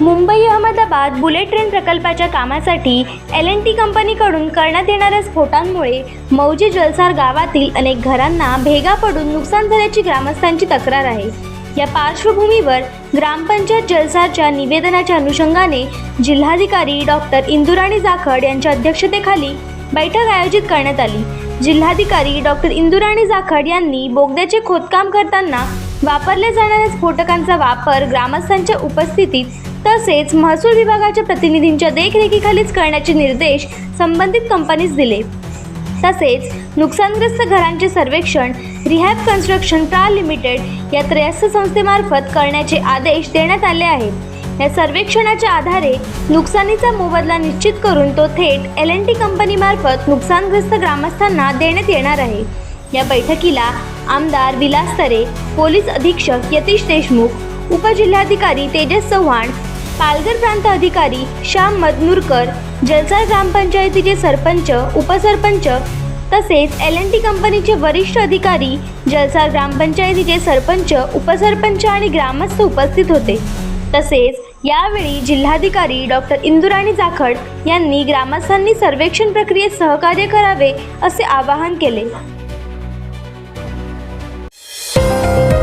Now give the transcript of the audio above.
Mumbai Ahmedabad bullet train प्रकल्पाच्या कामासाठी L N T कंपनीकडून करण्यात येणाऱ्या स्फोटांमुळे मौजी जलसार गावातील अनेक घरांना भेगा पडून नुकसान झाल्याची ग्रामस्थांची तक्रार आहे. या पार्श्वभूमीवर ग्रामपंचायत जलसारच्या निवेदनाच्या अनुषंगाने जिल्हाधिकारी डॉक्टर इंदुराणी जाखड यांच्या अध्यक्षतेखाली बैठक आयोजित करण्यात आली. जिल्हाधिकारी डॉक्टर इंदुराणी जाखड यांनी बोगद्याचे खोदकाम करताना वापरल्या जाणाऱ्या स्फोटकांचा वापर ग्रामस्थांच्या उपस्थितीत तसेच महसूल विभागाच्या प्रतिनिधींच्या देखरेखीखालीच करण्याचे निर्देश संबंधित कंपनीस दिले. तसेच नुकसानग्रस्त घरांचे सर्वेक्षण रिहॅब कन्स्ट्रक्शन प्रा लिमिटेड या त्रयस्थ संस्थेमार्फत करण्याचे आदेश देण्यात आले आहेत. या सर्वेक्षणाच्या आधारे नुकसानीचा मोबदला निश्चित करून तो थेट एल एन टी कंपनीमार्फत नुकसानग्रस्त ग्रामस्थांना देण्यात येणार आहे. या बैठकीला आमदार विलास तरे पोलीस अधीक्षक यतीश देशमुख उपजिल्हाधिकारी तेजस चव्हाण पालघर प्रांत अधिकारी श्याम मदनूरकर जलसार ग्रामपंचायतीचे सरपंच उपसरपंच तसेच एल एन टी कंपनीचे वरिष्ठ अधिकारी जलसार ग्रामपंचायतीचे सरपंच उपसरपंच आणि ग्रामस्थ उपस्थित होते. तसेच यावेळी जिल्हाधिकारी डॉक्टर इंदुराणी जाखड यांनी ग्रामस्थांनी सर्वेक्षण प्रक्रियेत सहकार्य करावे असे आवाहन केले. Bye.